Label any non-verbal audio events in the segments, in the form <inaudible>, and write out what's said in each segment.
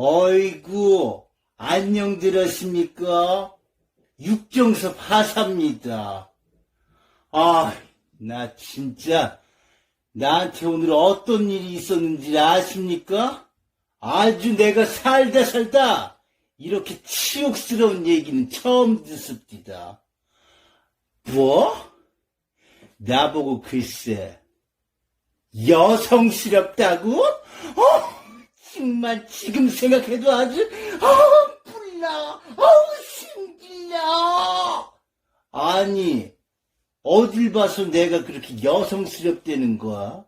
어이구, 안녕 들었습니까? 육정섭 하사입니다. 아, 나 진짜, 나한테 오늘 어떤 일이 있었는지 아십니까? 아주 내가 살다 살다, 이렇게 치욕스러운 얘기는 처음 듣습니다. 뭐? 나보고 글쎄, 여성스럽다고? 어, 정말 지금 생각해도 아주, 어, 불나, 어우, 신기나. 아니, 어딜 봐서 내가 그렇게 여성스럽다는 거야?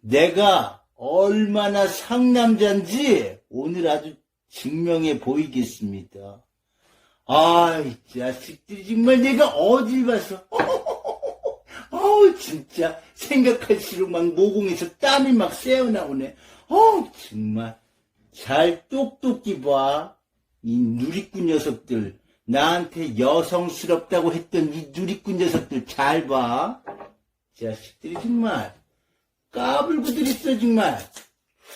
내가 얼마나 상남자인지 오늘 아주 증명해 보이겠습니다. 아이, 자식들이 정말 내가 어딜 봐서, <laughs> 어우, 진짜, 생각할수록 막 모공에서 땀이 막 새어나오네. 어우, 정말. 잘 똑똑히 봐. 이 누리꾼 녀석들. 나한테 여성스럽다고 했던 이 누리꾼 녀석들 잘 봐. 자식들이 정말. 까불고들 있어, 정말.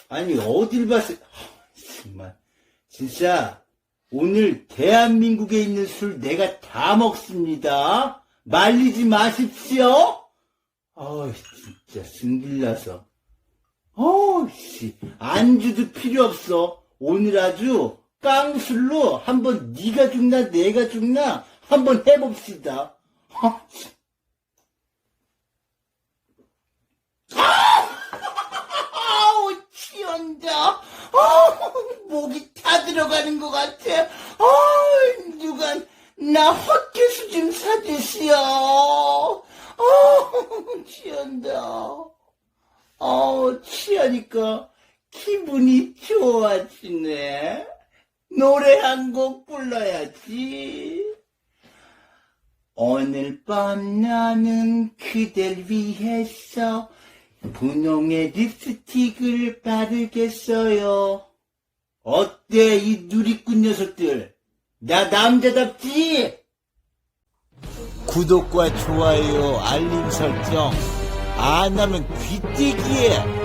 아니, 어딜 봐서, 아, 정말. 진짜, 오늘 대한민국에 있는 술 내가 다 먹습니다. 말리지 마십시오. 아우, 진짜 승질나서. 어우, 씨, 안주도 필요 없어. 오늘 아주 깡술로 한번 네가 죽나 내가 죽나 한번 해봅시다. 아, 참. <laughs> 아우, 치연다. 아우, 목이 다 들어가는 것 같아. 아우, 누가 나 헛개수 좀 사주시오. <laughs> 아우, 치연다. 아우, 취하니까 기분이 좋아지네. 노래 한 곡 불러야지. 오늘 밤 나는 그댈 위해서 분홍의 립스틱을 바르겠어요. 어때, 이 누리꾼 녀석들? 나 남자답지? 구독과 좋아요, 알림 설정 안 하면 귀때기에